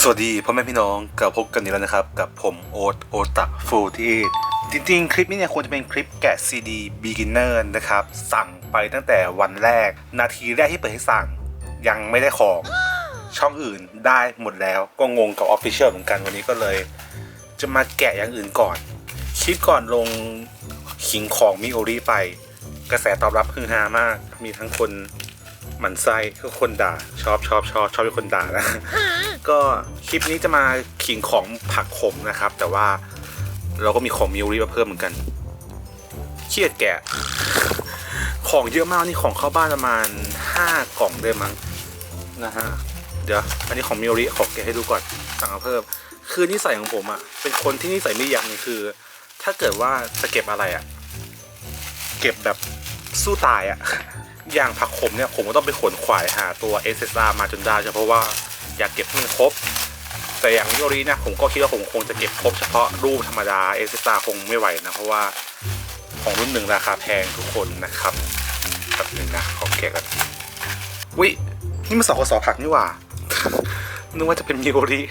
สวัสดีพ่อแม่พี่น้องกลับพบกันอีกแล้วนะครับ กับผมโอ๊ตโอตักฟูที่จริงๆ คลิปนี้เนี่ยควรจะเป็นคลิปแกะ CD beginner นะครับ สั่งไปตั้งแต่วันแรก นาทีแรกที่เปิดให้สั่ง ยังไม่ได้ของ ช่องอื่นได้หมดแล้วก็งงกับ Official เหมือนกันวันนี้ก็เลย จะมาแกะอย่างอื่นก่อน คลิปก่อนลงขิงของมิโอริไป กระแสตอบรับคือฮามาก มีทั้งคน หมั่นไส้ก็คนด่าชอบชอบชอบชอบเป็นคนด่านะ ก็คลิปนี้จะมาขิงของผักขมนะครับ แต่ว่าเราก็มีของมิโอริมาเพิ่มเหมือนกันเครียดแกะของเยอะมากนี่ของเข้าบ้านประมาณ5กล่องได้มั้งนะฮะเดี๋ยวอันนี้ของมิโอริขอแกะให้ดูก่อนสั่งมาเพิ่ม คือนิสัยของผมอะ่ะ เป็นคนที่นิสัยไม่ดีอย่างหนึงคือ ถ้าเกิดว่าจะเก็บอะไรอะ่ะ เก็บแบบสู้ตายอะ่ะ อย่างผักขมเนี่ยผมก็ต้องไปขวนขวายหาตัว SSR มาจนได้เพราะว่าอยากเก็บให้มันครบ แต่อย่างมิโอริเนี่ยผมก็คิดว่าผมคงจะเก็บครบเฉพาะรูปธรรมดา SSR คงไม่ไหวนะ เพราะว่าของรุ่นหนึ่งราคาแพงทุกคนนะครับแบบนึงนะขอแกะกันวินี่มันสอกสผักนี่หว่า นึกว่าจะเป็นมิโอริ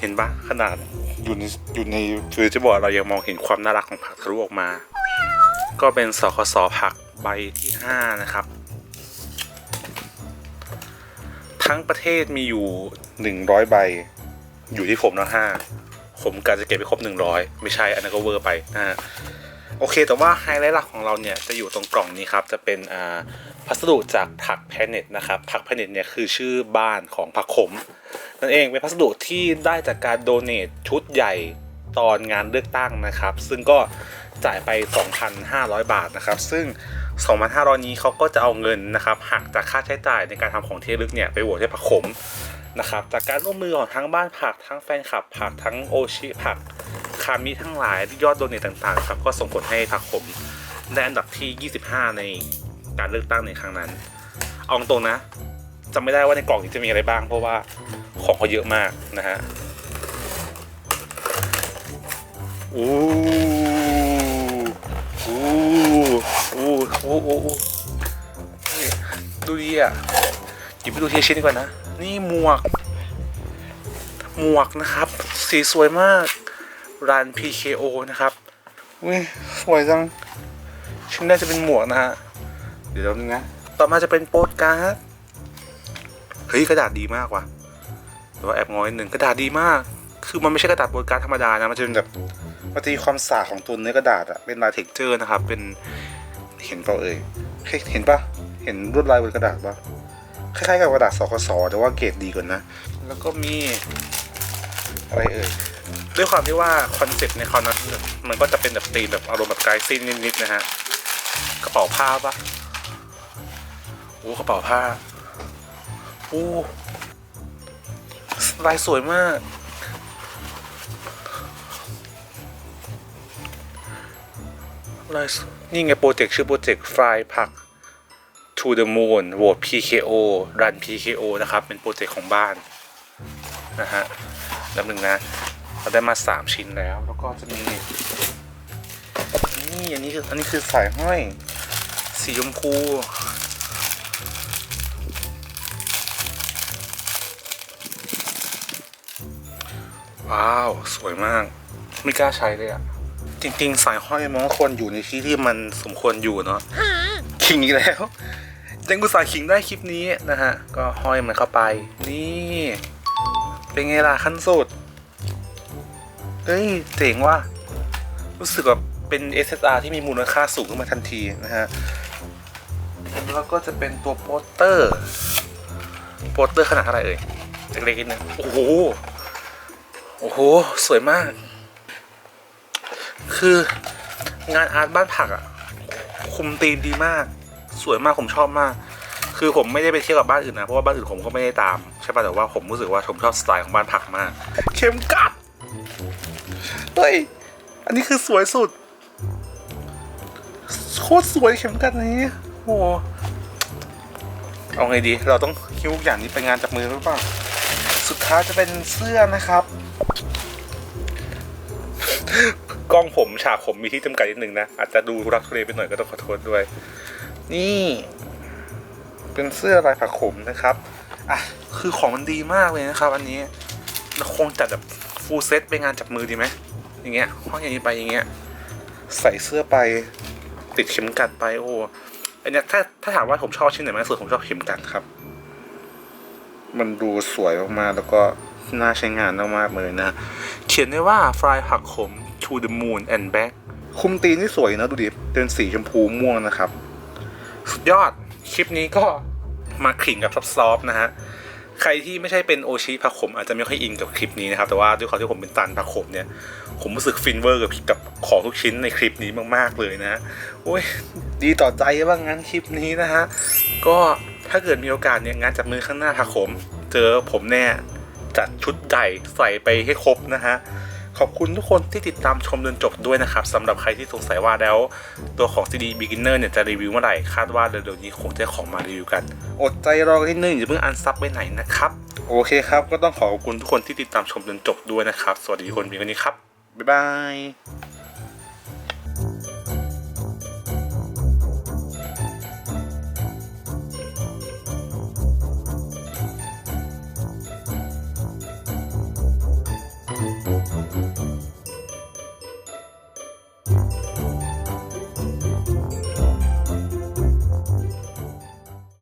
เห็นปะขนาดอยู่ในอยู่ในฟิวเจอร์บอร์ดเรายังมองเห็นความน่ารักของผักทะลุออกมา ก็เป็นสคสผัก ใบที่ 5 นะครับ ทั้งประเทศมีอยู่ 100 ใบ อยู่ที่ผมนะห้าผมกะจะเก็บไปครบ 100 ไม่ใช่อันนั้นก็เวอร์ไปนะฮะโอเค แต่ว่าไฮไลท์หลักของเราเนี่ยจะอยู่ตรงกล่องนี้ครับ จะเป็นอ่าพัสดุจากผักแพเน็ตนะครับผักแพเน็ตเนี่ยคือชื่อบ้านของผักขม นั่นเองเป็นพัสดุที่ได้จากการโดเนทชุดใหญ่ตอนงานเลือกตั้งนะครับ ซึ่งก็จ่ายไป 2,500 บาทนะครับ ซึ่ง 2,500 นี้เขาก็จะเอาเงินนะครับหักจากค่าใช้จ่ายในการทำของเทลึกเนี่ยไปโหวตให้ผักขมนะครับจากการร่วมมือของทั้งบ้านผักทั้งแฟนคลับผักทั้งโอชิผักคามิทั้งหลายยอดโดเนทต่างๆครับก็ส่งผลให้ผักขมได้อันดับที่ 25 ในการเลือกตั้งในครั้งนั้น เอาตรงนะจำไม่ได้ว่าในกล่องนี้จะมีอะไรบ้าง เพราะว่าของเขาเยอะมากนะฮะอู้ อู้อู้อู้อู้นี่ดูดีอะหยิบไปดูทีละชิ้นดีกว่านะ นี่หมวก หมวกนะครับ สีสวยมากร้าน PKO นะครับอุ้ยสวยจัง ชิ้นแรกจะเป็นหมวกนะฮะ เดี๋ยวแป๊บนึงนะ ต่อมาจะเป็นโปสการ์ด เฮ้ยกระดาษดีมากว่ะแต่ว่าแอบงอยนิดนึงกระดาษดีมาก คือมันไม่ใช่กระดาษโปสการ์ดธรรมดานะ มันจะเป็นแบบมันจะมีความสาของตัวเนื้อกระดาษอะเป็นลายเท็กเจอร์นะครับ เป็น เห็นเปล่าเอ่ยเฮ้ยเห็นปะเห็นลวดลายบนกระดาษปะคล้ายๆกับกระดาษสกสแต่ว่าเกรดดีกว่านะ แล้วก็มีอะไรเอ่ยด้วยความที่ว่าคอนเซ็ปต์ในคราวนั้นมันก็จะเป็นแบบตีมแบบอารมณ์แบบไกด์ซินนิดๆนะฮะกระเป๋าผ้าปะโอ้กระเป๋าผ้าโอ้ลายสวยมาก นี่ไงโปรเจกต์ชื่อโปรเจกต์ Fly Park to the Moon โหวต PKO Run PKO นะครับ เป็นโปรเจกต์ของบ้าน นะฮะแล้วหนึ่งนะ เราได้มา 3 ชิ้นแล้ว แล้วก็จะมี นี่ อันนี้คืออันนี้คือสายห้อย สีชมพู ว้าว สวยมาก ไม่กล้าใช้เลยอะ จริง ๆ สายห้อยมันก็ควรอยู่ในที่ที่มันสมควรอยู่เนาะขิงอีกแล้วยังกุตสาห์ขิงได้คลิปนี้นะฮะ ก็ห้อยมันเข้าไป นี่ เป็นไงล่ะขั้นสุดเฮ้ยเจ๋งว่ะรู้สึกแบบเป็น SSR ที่มีมูลค่าสูงขึ้นมาทันทีนะฮะแล้วก็จะเป็นตัวโปสเตอร์โปสเตอร์ขนาดเท่าไหร่เอ่ยเล็กๆนิดนึงโอ้โหโอ้โห สวยมาก คืองานอาร์ตบ้านผักอะคุมธีมดีมาก สวยมากผมชอบมาก คือผมไม่ได้ไปเที่ยวกับบ้านอื่นนะเพราะว่าบ้านอื่นผมก็ไม่ได้ตามใช่ป่ะแต่ว่าผมรู้สึกว่าผมชอบสไตล์ของบ้านผักมากเข็มกัดเฮ้ยอันนี้คือสวยสุดโคตรสวยเข็มกัดนี้โอ้โหเอาไงดี เราต้องคิ้วอย่างนี้ไปงานจากมือหรือเปล่า สุดท้ายจะเป็นเสื้อนะครับ ล้องผมฉากผมมีที่จำกัดนิดนึงนะ อาจจะดูรักทุเลไปหน่อยก็ต้องขอโทษด้วย นี่ เป็นเสื้อลายผักขมนะครับอะคือของมันดีมากเลยนะครับ อันนี้เราคงจัดแบบฟูลเซตไปงานจับมือดีไหมอย่างเงี้ยห้อยอย่างนี้ไปอย่างเงี้ยใส่เสื้อไปติดเข็มกัดไปโอ้อันเนี้ยถ้าถ้าถามว่าผมชอบชิ้นไหนมากที่สุดผมชอบเข็มกัดครับ มันดูสวยมากๆแล้วก็น่าใช้งานมากๆเลยนะ เขียนได้ว่า fly ผักขม to the moon and back คุมตีนนี่สวยนะดูดิ เป็นสีชมพูม่วงนะครับ สุดยอด คลิปนี้ก็มาขิงกับซอฟๆนะฮะ ใครที่ไม่ใช่เป็นโอชิผักขมอาจจะไม่ค่อยอินกับคลิปนี้นะครับ แต่ว่าด้วยความที่ผมเป็นตันผักขมเนี่ย ผมรู้สึกฟินเวอร์กับกับของทุกชิ้นในคลิปนี้มากๆเลยนะฮะโอ้ยดีต่อใจว่างั้นคลิปนี้นะฮะ ก็ถ้าเกิดมีโอกาสเนี่ยงานจับมือข้างหน้าผักขม เจอผมแน่จัดชุดใหญ่ใส่ไปให้ครบนะฮะ ขอบคุณทุกคนที่ติดตามชมจนจบด้วยนะครับสำหรับใครที่สงสัยว่าแล้ว ตัวของ CD Beginner เนี่ยจะรีวิวเมื่อไหร่ คาดว่าเร็วๆนี้คงจะของมารีวิวกัน อดใจรอกันนิดนึงอย่าเพิ่งอันซับไปไหนนะครับ โอเคครับ ก็ต้องขอขอบคุณทุกคนที่ติดตามชมจนจบด้วยนะครับ สวัสดีทุกคนเพียงแค่นี้ครับบ๊ายบาย